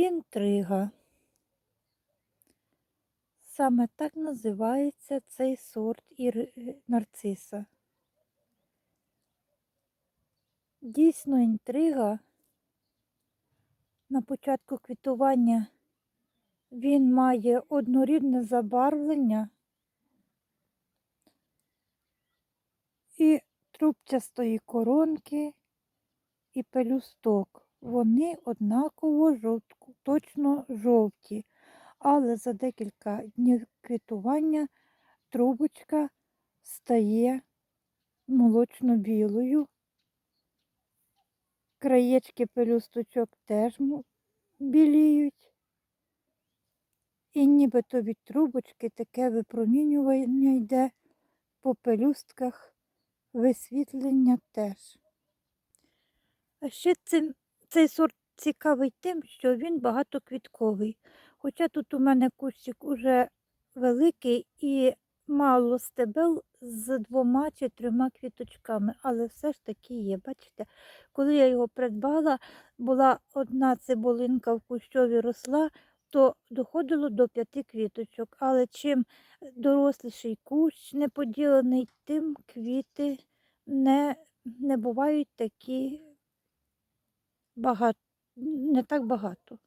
Інтрига. Саме так називається цей сорт нарциса. Дійсно, інтрига. На початку квітування він має однорідне забарвлення і трубчастої коронки, і пелюсток. Вони однаково жовтку, точно жовті, але за декілька днів квітування трубочка стає молочно-білою. Краєчки пелюсточок теж біліють. І нібито від трубочки таке випромінювання йде по пелюстках, висвітлення теж. А ще цим, цей сорт цікавий тим, що він багатоквітковий. Хоча тут у мене кущик уже великий і мало стебел з двома чи трьома квіточками, але все ж таки є. Бачите, коли я його придбала, була одна цибулинка в кущові росла, то доходило до п'яти квіточок. Але чим доросліший кущ не поділений, тим квіти не, не бувають такі багато, не так багато.